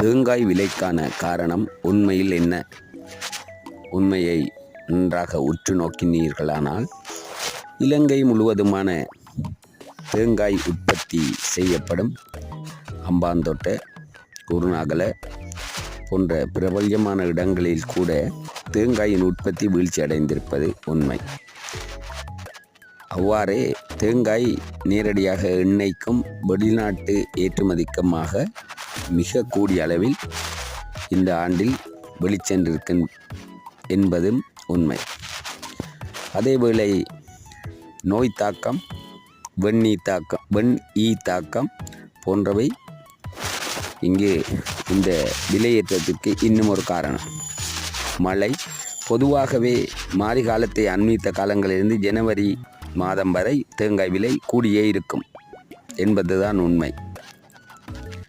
தேங்காய் விலைக்கான காரணம் உண்மையில் என்ன? உண்மையை நன்றாக உற்று நோக்கினீர்களானால் இலங்கை முழுவதுமான தேங்காய் உற்பத்தி செய்யப்படும் அம்பாந்தோட்டை குருநாகல போன்ற பிரபல்யமான இடங்களில் கூட தேங்காயின் உற்பத்தி வீழ்ச்சி அடைந்திருப்பது உண்மை. அவ்வாறே தேங்காய் நேரடியாக எண்ணெய்க்கும் வெளிநாட்டு ஏற்றுமதிக்குமாக மிக கூடிய அளவில் இந்த ஆண்டில் வெளிச்சென்றிருக்க என்பதும் உண்மை. அதேவேளை நோய் தாக்கம் வெண்ணீ தாக்கம் வெண் ஈ தாக்கம் போன்றவை இங்கே இந்த விலையேற்றத்திற்கு இன்னும் ஒரு காரணம். மழை பொதுவாகவே மாரி காலத்தை அண்மித்த காலங்களிலிருந்து ஜனவரி மாதம் வரை தேங்காய் விலை கூடியே இருக்கும் என்பதுதான் உண்மை.